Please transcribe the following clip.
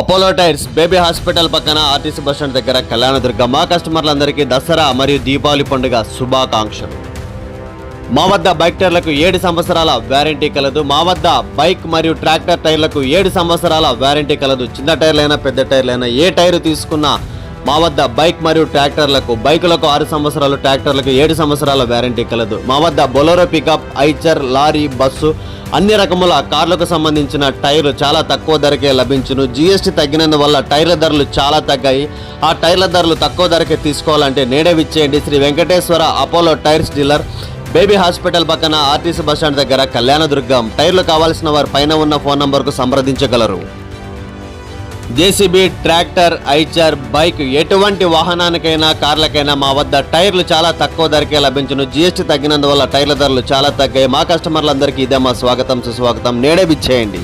Apollo tyres baby hospital పక్కన RTC bus stand దగ్గర కళ్యాణదుర్గ మా కస్టమర్లందరికీ దసరా మరియు దీపావళి పండుగ శుభాకాంక్షలు. మా వద్ద బైక్ టైర్లకు ఏడు సంవత్సరాల వ్యారంటీ కలదు. మా వద్ద బైక్ మరియు ట్రాక్టర్ టైర్లకు ఏడు సంవత్సరాల వ్యారంటీ కలదు. చిన్న టైర్లైనా పెద్ద టైర్లైనా ఏ టైర్ తీసుకున్నా మా వద్ద బైక్ మరియు ట్రాక్టర్లకు బైకులకు ఆరు సంవత్సరాలు ట్రాక్టర్లకు ఏడు సంవత్సరాల వ్యారంటీ కలదు. మా వద్ద Bolero pickup Eicher lorry bus అన్ని రకముల కార్లకు సంబంధించిన టైర్లు చాలా తక్కువ ధరకే లభించును. జీఎస్టీ తగ్గినందువల్ల టైర్ల ధరలు చాలా తగ్గాయి. ఆ టైర్ల ధరలు తక్కువ ధరకే తీసుకోవాలంటే నేడే విచ్చేయండి. Sri Venkateswara Apollo tyres dealer baby hospital పక్కన ఆర్టీసీ బస్టాండ్ దగ్గర కళ్యాణదుర్గం. టైర్లు కావాల్సిన వారు పైన ఉన్న ఫోన్ నంబర్కు సంప్రదించగలరు. జేసీబీ ట్రాక్టర్ ఐచర్ బైక్ ఎటువంటి వాహనానికైనా కార్లకైనా మా వద్ద టైర్లు చాలా తక్కువ ధరకే లభించును. జీఎస్టీ తగ్గినందువల్ల టైర్ల ధరలు చాలా తగ్గాయి. మా కస్టమర్లందరికీ ఇదే మా స్వాగతం సుస్వాగతం. నేడే విచ్చేయండి.